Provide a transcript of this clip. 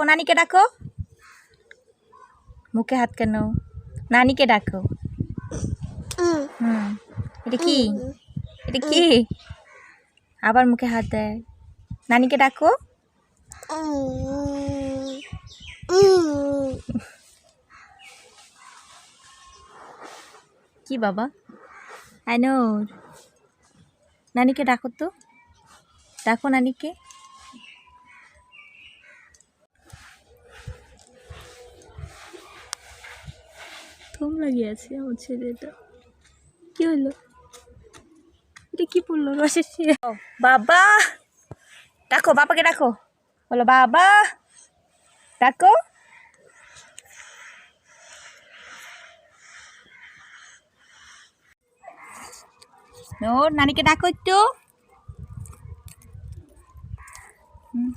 ডাকো নানিকে ডাকো। মুখে হাত কেন? নানিকে ডাকো। হুম, এটা কি? এটা কি? আবার মুখে হাত দেয়। নানিকে ডাকো। কি বাবা? আইনোর। নানিকে ডাকো তো। ডাকো নানিকে। থম লাগিয়ে আছে আমার ছেলেটা। কি হলো? এটা কি পড়ল রসের শিরা? বাবা! ডাকো, বাবাকে ডাকো। বলো, বাবা! ডাকো। ওর নানিকে ডাকো একটু। হুম।